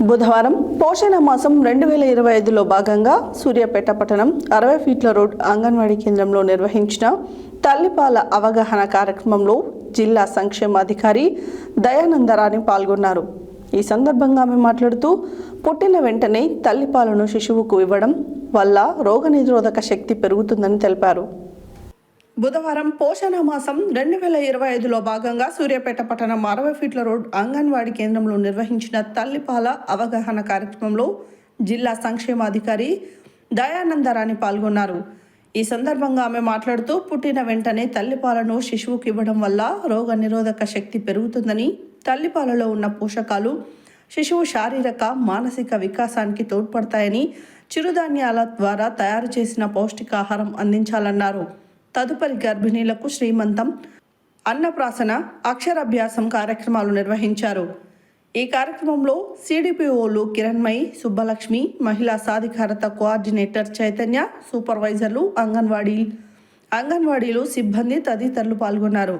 బుధవారం పోషణ మాసం రెండు వేల ఇరవై ఐదులో భాగంగా సూర్యాపేట పట్టణం అరవై ఫీట్ల రోడ్ అంగన్వాడీ కేంద్రంలో నిర్వహించిన తల్లిపాల అవగాహన కార్యక్రమంలో జిల్లా సంక్షేమాధికారి దయానందరాని పాల్గొన్నారు. ఈ సందర్భంగా ఆమె మాట్లాడుతూ పుట్టిన వెంటనే తల్లిపాలను శిశువుకు ఇవ్వడం వల్ల రోగనిరోధక శక్తి పెరుగుతుందని తెలిపారు. బుధవారం పోషణ మాసం రెండు వేల ఇరవై ఐదులో భాగంగా సూర్యాపేట పట్టణం అరవై ఫీట్ల రోడ్ అంగన్వాడీ కేంద్రంలో నిర్వహించిన తల్లిపాల అవగాహన కార్యక్రమంలో జిల్లా సంక్షేమాధికారి దయానందరాణి పాల్గొన్నారు. ఈ సందర్భంగా ఆమె మాట్లాడుతూ పుట్టిన వెంటనే తల్లిపాలను శిశువుకి ఇవ్వడం వల్ల రోగ నిరోధక శక్తి పెరుగుతుందని తల్లిపాలలో ఉన్న పోషకాలు శిశువు శారీరక మానసిక వికాసానికి తోడ్పడతాయని చిరుధాన్యాల ద్వారా తయారు చేసిన పౌష్టికాహారం అందించాలన్నారు. తదుపరి గర్భిణీలకు శ్రీమంతం అన్నప్రాసన అక్షరాభ్యాసం కార్యక్రమాలు నిర్వహించారు. ఈ కార్యక్రమంలో సిడిపిఓలు కిరణ్మయి సుబ్బలక్ష్మి మహిళా సాధికారత కోఆర్డినేటర్ చైతన్య సూపర్వైజర్లు అంగన్వాడీ అంగన్వాడీలు సిబ్బంది తదితరులు పాల్గొన్నారు.